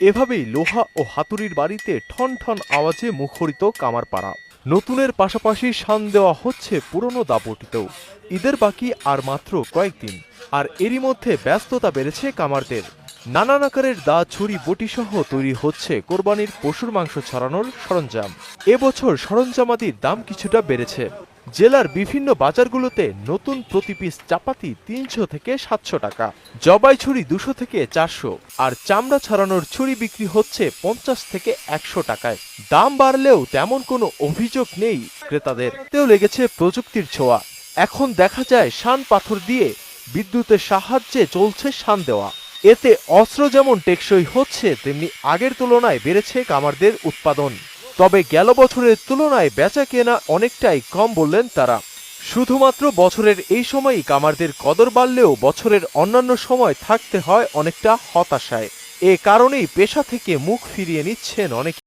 এভাবেই লোহা ও হাতুড়ির বাড়িতে ঠন ঠন আওয়াজে মুখরিত কামারপাড়া। নতুনের পাশাপাশি শান দেওয়া হচ্ছে পুরনো দাপটিতেও ঈদের বাকি আর মাত্র কয়েকদিন। আর এরই মধ্যে ব্যস্ততা বেড়েছে কামারদের। নানান আকারের দা, ছুরি বটি সহ তৈরি হচ্ছে কোরবানির পশুর মাংস ছড়ানোর সরঞ্জাম। এবছর সরঞ্জামাদির দাম কিছুটা বেড়েছে। জেলার বিভিন্ন বাজারগুলোতে নতুন প্রতি পিস চাপাতি তিনশো থেকে সাতশো টাকা জবাই ছুরি দুশো থেকে চারশো, আর চামড়া ছাড়ানোর ছুরি বিক্রি হচ্ছে পঞ্চাশ থেকে একশো টাকায়। দাম বাড়লেও তেমন কোনো অভিযোগ নেই ক্রেতাদের। তেও লেগেছে প্রযুক্তির ছোঁয়া। এখন দেখা যায় শান পাথর দিয়ে বিদ্যুতের সাহায্যে চলছে শান দেওয়া। এতে অস্ত্র যেমন টেকসই হচ্ছে, তেমনি আগের তুলনায় বেড়েছে কামারদের উৎপাদন। তবে গেল বছরের তুলনায় বেচা কেনা অনেকটাই কম বললেন তারা। শুধুমাত্র বছরের এই সময়ই কামারদের কদর বাড়লেও বছরের অন্যান্য সময় থাকতে হয় অনেকটা হতাশায়। এ কারণেই পেশা থেকে মুখ ফিরিয়ে নিচ্ছেন অনেকে।